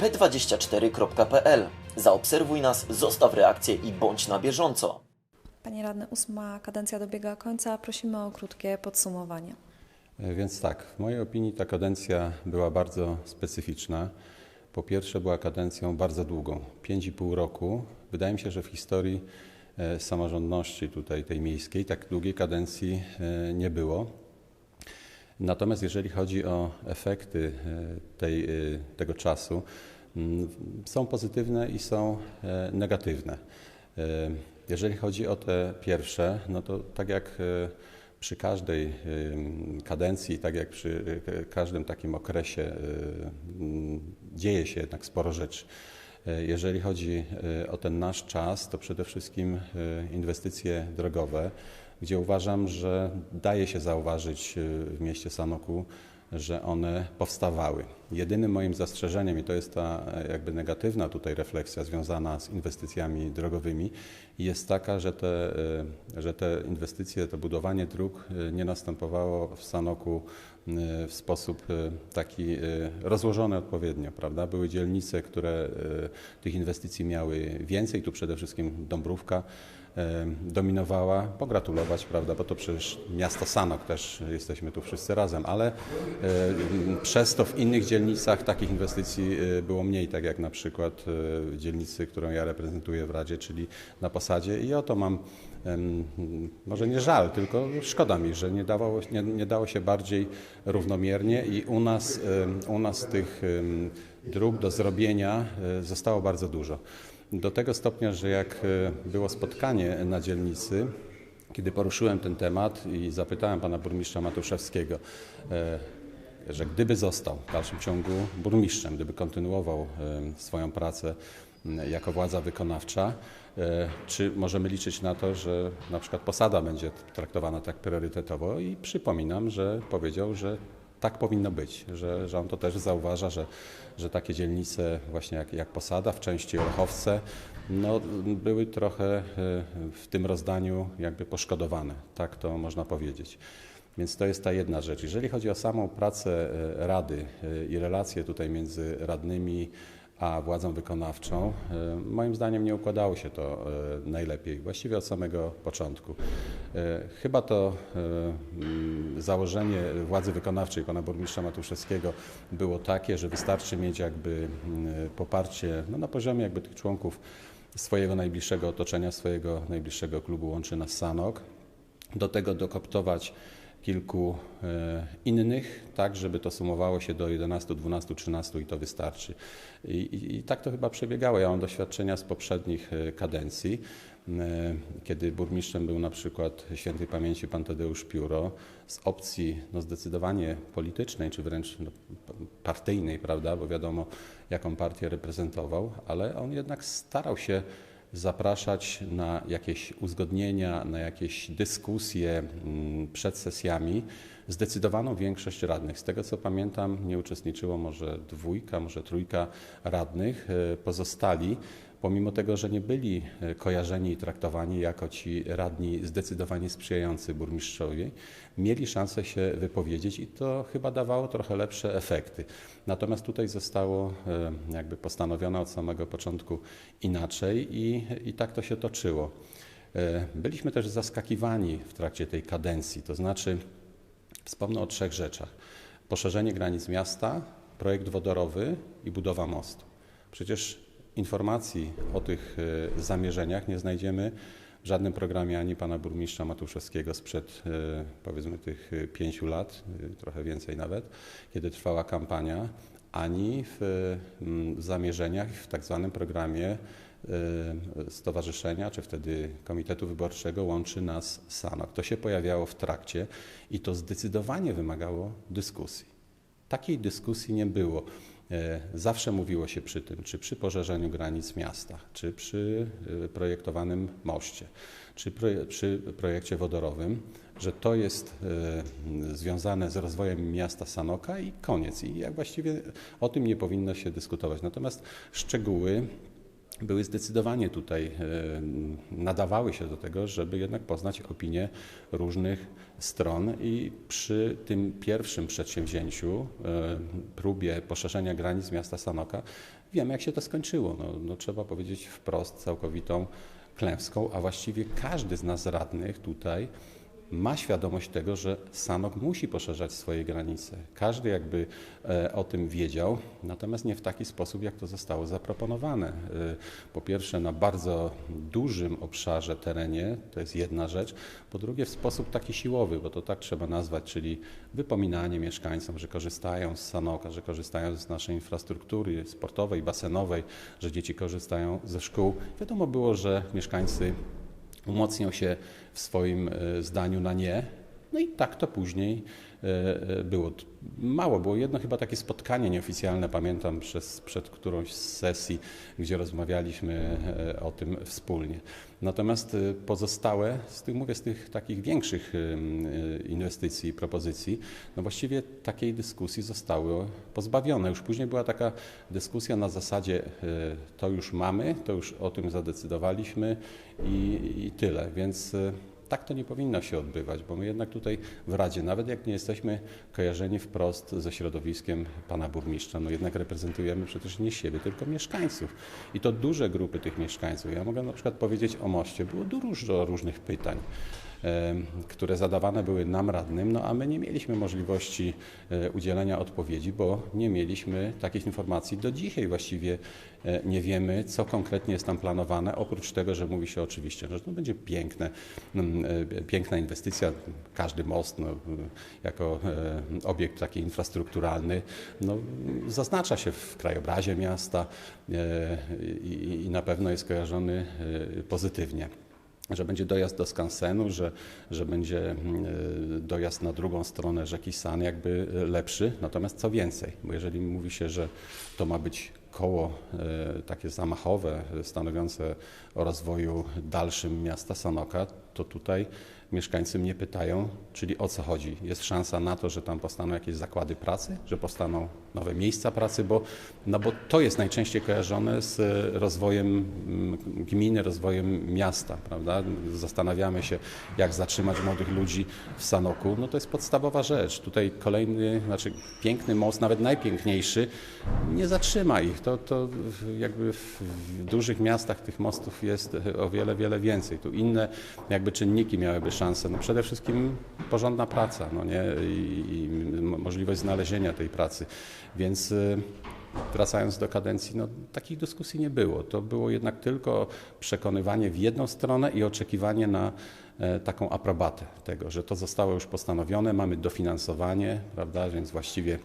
p24.pl. Zaobserwuj nas, zostaw reakcję i bądź na bieżąco. Panie radny, ósma kadencja dobiega końca. Prosimy o krótkie podsumowanie. E, Więc tak, w mojej opinii ta kadencja była bardzo specyficzna. Po pierwsze, była kadencją bardzo długą 5,5 roku. Wydaje mi się, że w historii e, samorządności tutaj tej miejskiej tak długiej kadencji e, nie było. Natomiast jeżeli chodzi o efekty tej, tego czasu, są pozytywne i są e, negatywne. E, Jeżeli chodzi o te pierwsze, no to tak jak e, przy każdej kadencji, tak jak przy każdym takim okresie e, m, dzieje się jednak sporo rzeczy. Jeżeli chodzi o ten nasz czas, to przede wszystkim inwestycje drogowe, gdzie uważam, że daje się zauważyć w mieście Sanoku, że one powstawały. Jedynym moim zastrzeżeniem, i to jest ta e, jakby negatywna tutaj refleksja związana z inwestycjami drogowymi, jest taka, że te, e, że te inwestycje, to budowanie dróg e, nie następowało w Sanoku w sposób e, taki e, rozłożony odpowiednio, prawda? Były dzielnice, które tych inwestycji miały więcej, tu przede wszystkim Dąbrówka dominowała, pogratulować, prawda, bo to przecież miasto Sanok też jesteśmy tu wszyscy razem, ale przez to w innych dzielnicach takich inwestycji było mniej, tak jak na przykład w dzielnicy, którą ja reprezentuję w Radzie, czyli na Posadzie. I o to mam może nie żal, tylko szkoda mi, że nie, dawało, nie, nie dało się bardziej równomiernie i u nas, u nas tych dróg do zrobienia e, zostało bardzo dużo. Do tego stopnia, że jak e, było spotkanie na dzielnicy, kiedy poruszyłem ten temat i zapytałem pana burmistrza Matuszewskiego, e, że gdyby został w dalszym ciągu burmistrzem, gdyby kontynuował swoją pracę jako władza wykonawcza, czy możemy liczyć na to, że na przykład posada będzie traktowana tak priorytetowo i przypominam, że powiedział, że tak powinno być, że, że on to też zauważa, że, że takie dzielnice właśnie jak, jak Posada, w części Olechowce, no, były trochę e, w tym rozdaniu jakby poszkodowane, tak to można powiedzieć. Więc to jest ta jedna rzecz. Jeżeli chodzi o samą pracę e, Rady e, i relacje tutaj między radnymi a władzą wykonawczą, e, moim zdaniem nie układało się to e, najlepiej, właściwie od samego początku. E, Chyba to mm, założenie władzy wykonawczej pana burmistrza Matuszewskiego było takie, że wystarczy mieć jakby mm, poparcie no, na poziomie jakby tych członków swojego najbliższego otoczenia, swojego najbliższego klubu łączy nas Sanok, do tego dokoptować kilku e, innych, tak żeby to sumowało się do 11, 12, 13 i to wystarczy. I, i, I tak to chyba przebiegało. Ja mam doświadczenia z poprzednich e, kadencji, e, kiedy burmistrzem był na przykład świętej pamięci pan Tadeusz Pióro z opcji no, zdecydowanie politycznej, czy wręcz no, partyjnej, prawda, bo wiadomo jaką partię reprezentował, ale on jednak starał się zapraszać na jakieś uzgodnienia, na jakieś dyskusje mm, przed sesjami zdecydowaną większość radnych. Z tego co pamiętam, nie uczestniczyło może dwójka, może trójka radnych. E, Pozostali, pomimo tego, że nie byli e, kojarzeni i traktowani jako ci radni zdecydowanie sprzyjający burmistrzowi, mieli szansę się wypowiedzieć i to chyba dawało trochę lepsze efekty. Natomiast tutaj zostało e, jakby postanowione od samego początku inaczej i, i tak to się toczyło. E, Byliśmy też zaskakiwani w trakcie tej kadencji, to znaczy wspomnę o trzech rzeczach. Poszerzenie granic miasta, projekt wodorowy i budowa mostu. Przecież informacji o tych e, zamierzeniach nie znajdziemy w żadnym programie ani pana burmistrza Matuszewskiego sprzed e, powiedzmy tych e, pięciu lat, trochę więcej nawet, kiedy trwała kampania, ani w zamierzeniach w tak zwanym programie stowarzyszenia, czy wtedy Komitetu Wyborczego łączy nas Sanok. To się pojawiało w trakcie i to zdecydowanie wymagało dyskusji. Takiej dyskusji nie było. E, Zawsze mówiło się przy tym, czy przy poszerzeniu granic miasta, czy przy e, projektowanym moście, czy przy projekcie wodorowym, że to jest e, związane z rozwojem miasta Sanoka i koniec. I jak właściwie o tym nie powinno się dyskutować. Natomiast szczegóły były zdecydowanie tutaj, e, nadawały się do tego, żeby jednak poznać opinię różnych stron i przy tym pierwszym przedsięwzięciu, e, próbie poszerzenia granic miasta Sanoka, wiemy jak się to skończyło. No, no, trzeba powiedzieć wprost całkowitą klęską, a właściwie każdy z nas radnych tutaj ma świadomość tego, że Sanok musi poszerzać swoje granice. Każdy jakby e, o tym wiedział, natomiast nie w taki sposób, jak to zostało zaproponowane. E, Po pierwsze, na bardzo dużym obszarze, terenie, to jest jedna rzecz. Po drugie, w sposób taki siłowy, bo to tak trzeba nazwać, czyli wypominanie mieszkańcom, że korzystają z Sanoka, że korzystają z naszej infrastruktury sportowej, basenowej, że dzieci korzystają ze szkół. Wiadomo było, że mieszkańcy umocnią się w swoim e, zdaniu na nie. No i tak to później e, e, było. Mało było jedno chyba takie spotkanie nieoficjalne, pamiętam przez, przed którąś z sesji, gdzie rozmawialiśmy o tym wspólnie. Natomiast e, pozostałe, z tych, mówię, z tych takich większych e, e, inwestycji i propozycji, no właściwie takiej dyskusji zostały pozbawione. Już później była taka dyskusja na zasadzie to już mamy, to już o tym zadecydowaliśmy i, i tyle. Więc tak to nie powinno się odbywać, bo my jednak tutaj w Radzie, nawet jak nie jesteśmy kojarzeni wprost ze środowiskiem pana burmistrza, no jednak reprezentujemy przecież nie siebie, tylko mieszkańców. I to duże grupy tych mieszkańców. Ja mogę na przykład powiedzieć o moście. Było dużo różnych pytań które zadawane były nam radnym, no a my nie mieliśmy możliwości e, udzielenia odpowiedzi, bo nie mieliśmy takich informacji. Do dzisiaj właściwie e, nie wiemy, co konkretnie jest tam planowane, oprócz tego, że mówi się oczywiście, że to będzie piękne, e, piękna inwestycja, każdy most no, jako obiekt taki infrastrukturalny, no, zaznacza się w krajobrazie miasta i, i na pewno jest kojarzony pozytywnie że będzie dojazd do skansenu, że, że będzie mm, e, dojazd na drugą stronę rzeki San jakby e, lepszy. Natomiast co więcej, bo jeżeli mówi się, że to ma być koło e, takie zamachowe, stanowiące o rozwoju dalszym miasta Sanoka, to tutaj mieszkańcy mnie pytają, czyli o co chodzi. Jest szansa na to, że tam powstaną jakieś zakłady pracy, że powstaną nowe miejsca pracy, bo, no bo to jest najczęściej kojarzone z rozwojem mm, gminy, rozwojem miasta, prawda? Zastanawiamy się, jak zatrzymać młodych ludzi w Sanoku. No to jest podstawowa rzecz. Tutaj kolejny, znaczy piękny most, nawet najpiękniejszy, nie zatrzyma ich. To, to jakby w, w dużych miastach tych mostów jest o wiele, wiele więcej. Tu inne jakby czynniki miałyby szansę. No przede wszystkim porządna praca, no nie? I, i możliwość znalezienia tej pracy. Więc y, wracając do kadencji, no takich dyskusji nie było. To było jednak tylko przekonywanie w jedną stronę i oczekiwanie na e, taką aprobatę tego, że to zostało już postanowione, mamy dofinansowanie, prawda, więc właściwie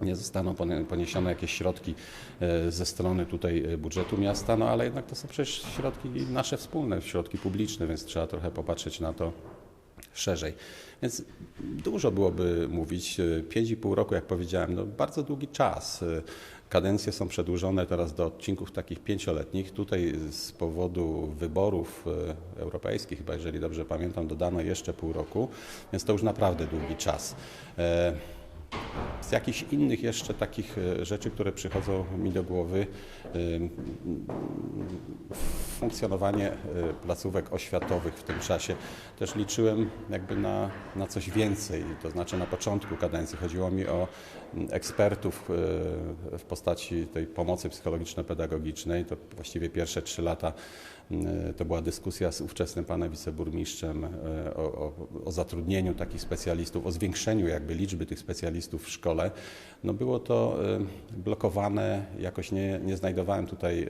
nie zostaną poniesione jakieś środki e, ze strony tutaj e, budżetu miasta, no ale jednak to są przecież środki nasze wspólne, środki publiczne, więc trzeba trochę popatrzeć na to szerzej. Więc dużo byłoby mówić. E, Pięć i pół roku, jak powiedziałem, no bardzo długi czas. E, Kadencje są przedłużone teraz do odcinków takich pięcioletnich. Tutaj z powodu wyborów e, europejskich, chyba jeżeli dobrze pamiętam, dodano jeszcze pół roku, więc to już naprawdę długi czas. E, z jakichś innych jeszcze takich e, rzeczy, które przychodzą mi do głowy, ym, funkcjonowanie e, placówek oświatowych w tym czasie. Też liczyłem jakby na, na coś więcej, to znaczy na początku kadencji chodziło mi o ekspertów e, w postaci tej pomocy psychologiczno-pedagogicznej. To właściwie pierwsze trzy lata to była dyskusja z ówczesnym panem wiceburmistrzem e, o, o, o zatrudnieniu takich specjalistów, o zwiększeniu jakby liczby tych specjalistów w szkole. No było to e, blokowane, jakoś nie, nie znajdowałem tutaj, e,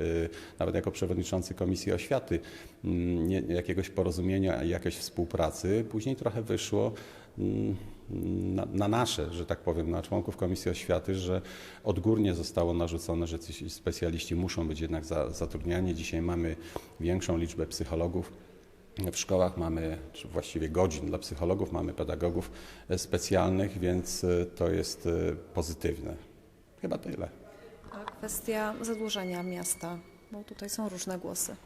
nawet jako przewodniczący Komisji Oświaty, mm, jakiegoś porozumienia i jakiejś współpracy. Później trochę wyszło mm, na, na nasze, że tak powiem, na członków Komisji Oświaty, że odgórnie zostało narzucone, że ci specjaliści muszą być jednak za, zatrudniani. Dzisiaj mamy większą liczbę psychologów. W szkołach mamy, czy właściwie godzin dla psychologów, mamy pedagogów specjalnych, więc e, to jest e, pozytywne. Chyba tyle. A kwestia zadłużenia miasta, bo tutaj są różne głosy.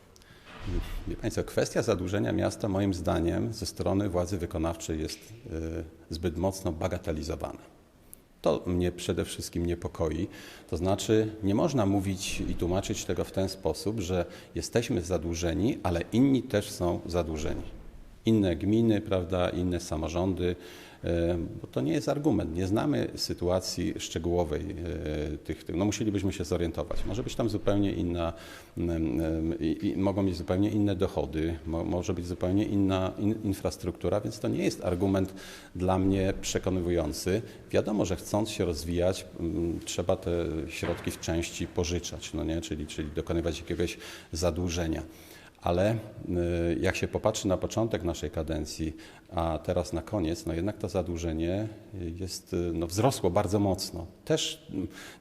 Wie Państwo, kwestia zadłużenia miasta moim zdaniem ze strony władzy wykonawczej jest e, zbyt mocno bagatelizowana. To mnie przede wszystkim niepokoi. To znaczy, nie można mówić i tłumaczyć tego w ten sposób, że jesteśmy zadłużeni, ale inni też są zadłużeni. Inne gminy, prawda, inne samorządy, e, bo to nie jest argument. Nie znamy sytuacji szczegółowej e, tych, tych. No musielibyśmy się zorientować. Może być tam zupełnie inna, mm, mogą być zupełnie inne dochody, mo, może być zupełnie inna in, infrastruktura, więc to nie jest argument dla mnie przekonywujący. Wiadomo, że chcąc się rozwijać, mm, trzeba te środki w części pożyczać, no nie? Czyli, czyli dokonywać jakiegoś zadłużenia. Ale y, jak się popatrzy na początek naszej kadencji, a teraz na koniec, no jednak to zadłużenie jest, y, no wzrosło bardzo mocno. Też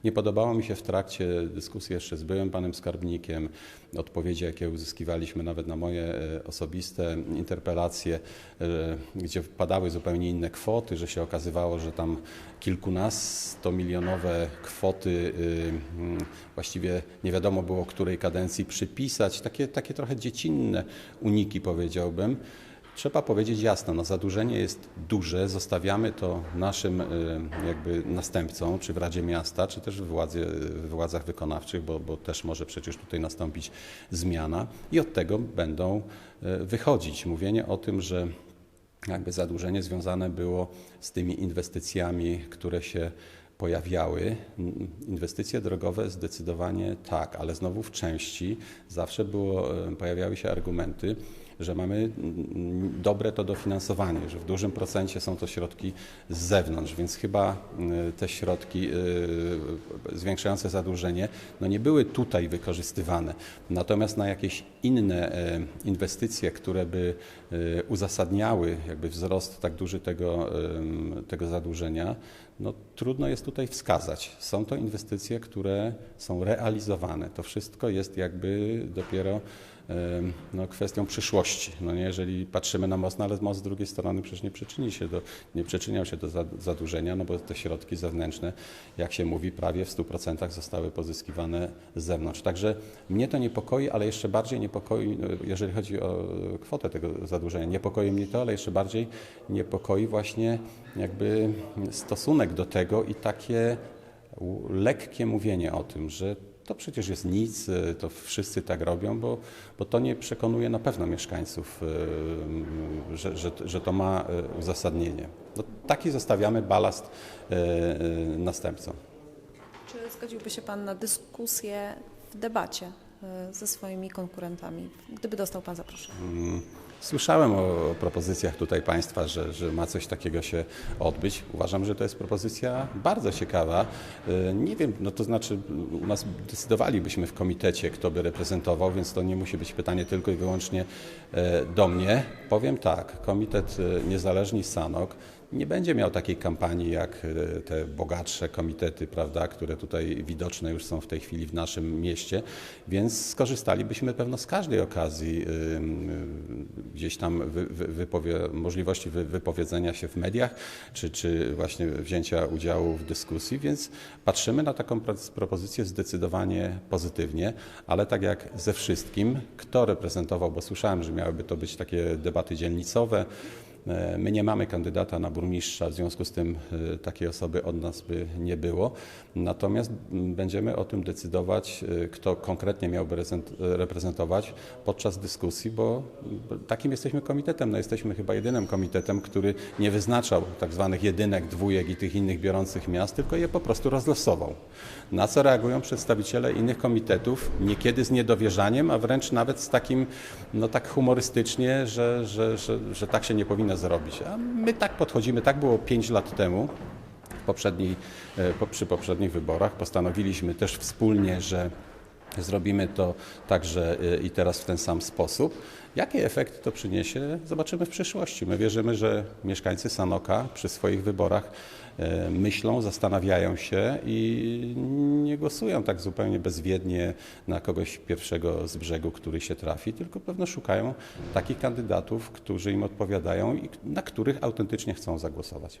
nie podobało mi się w trakcie dyskusji jeszcze z byłym panem skarbnikiem, odpowiedzi, jakie uzyskiwaliśmy nawet na moje e, osobiste interpelacje, e, gdzie padały zupełnie inne kwoty, że się okazywało, że tam kilkunastomilionowe kwoty y, mm, właściwie nie wiadomo było, której kadencji przypisać. Takie, takie trochę dziecinne uniki powiedziałbym. Trzeba powiedzieć jasno, no zadłużenie jest duże, zostawiamy to naszym y, jakby następcom, czy w Radzie Miasta, czy też w, władzy, w władzach wykonawczych, bo, bo też może przecież tutaj nastąpić zmiana i od tego będą y, wychodzić. Mówienie o tym, że jakby zadłużenie związane było z tymi inwestycjami, które się pojawiały. Inwestycje drogowe zdecydowanie tak, ale znowu w części zawsze było, e, pojawiały się argumenty, że mamy dobre to dofinansowanie, że w dużym procencie są to środki z zewnątrz, więc chyba y, te środki y, zwiększające zadłużenie no nie były tutaj wykorzystywane. Natomiast na jakieś inne e, inwestycje, które by uzasadniały jakby wzrost tak duży tego, tego zadłużenia, no trudno jest tutaj wskazać. Są to inwestycje, które są realizowane. To wszystko jest jakby dopiero no, kwestią przyszłości. No nie, jeżeli patrzymy na most, no ale most z drugiej strony przecież nie przyczyni się do, nie przyczyniał się do za- zadłużenia, no bo te środki zewnętrzne, jak się mówi, prawie w 100% zostały pozyskiwane z zewnątrz. Także mnie to niepokoi, ale jeszcze bardziej niepokoi, no, jeżeli chodzi o kwotę tego zadłużenia, niepokoi mnie to, ale jeszcze bardziej niepokoi właśnie jakby stosunek do tego i takie lekkie mówienie o tym, że to przecież jest nic, y, to wszyscy tak robią, bo, bo to nie przekonuje na pewno mieszkańców, y, że, że, że to ma y, uzasadnienie. No, taki zostawiamy balast następcom. Czy zgodziłby się Pan na dyskusję w debacie ze swoimi konkurentami, gdyby dostał Pan zaproszenie? Słyszałem o propozycjach tutaj Państwa, że, że ma coś takiego się odbyć. Uważam, że to jest propozycja bardzo ciekawa. Y, Nie wiem, no to znaczy u nas decydowalibyśmy w komitecie, kto by reprezentował, więc to nie musi być pytanie tylko i wyłącznie e, do mnie. Powiem tak, Komitet e, Niezależni Sanok nie będzie miał takiej kampanii jak e, te bogatsze komitety, prawda, które tutaj widoczne już są w tej chwili w naszym mieście, więc skorzystalibyśmy pewno z każdej okazji gdzieś tam wy, wy, możliwości wy, wypowiedzenia się w mediach, czy, czy właśnie wzięcia udziału w dyskusji, więc patrzymy na taką pro- propozycję zdecydowanie pozytywnie, ale tak jak ze wszystkim, kto reprezentował, bo słyszałem, że miałyby to być takie debaty dzielnicowe, My nie mamy kandydata na burmistrza, w związku z tym e, takiej osoby od nas by nie było. Natomiast m, będziemy o tym decydować, e, kto konkretnie miałby rezent- reprezentować podczas dyskusji, bo m, takim jesteśmy komitetem. No jesteśmy chyba jedynym komitetem, który nie wyznaczał tak zwanych jedynek, dwójek i tych innych biorących miast, tylko je po prostu rozlosował. Na co reagują przedstawiciele innych komitetów, niekiedy z niedowierzaniem, a wręcz nawet z takim, no tak humorystycznie, że, że, że, że tak się nie powinno zrobić. A my tak podchodzimy, tak było 5 lat temu. Poprzedniej, e, przy poprzednich wyborach postanowiliśmy też wspólnie, że zrobimy to także e, i teraz w ten sam sposób. Jakie efekty to przyniesie, zobaczymy w przyszłości. My wierzymy, że mieszkańcy Sanoka przy swoich wyborach e, myślą, zastanawiają się i nie głosują tak zupełnie bezwiednie na kogoś pierwszego z brzegu, który się trafi, tylko pewno szukają takich kandydatów, którzy im odpowiadają i na których autentycznie chcą zagłosować.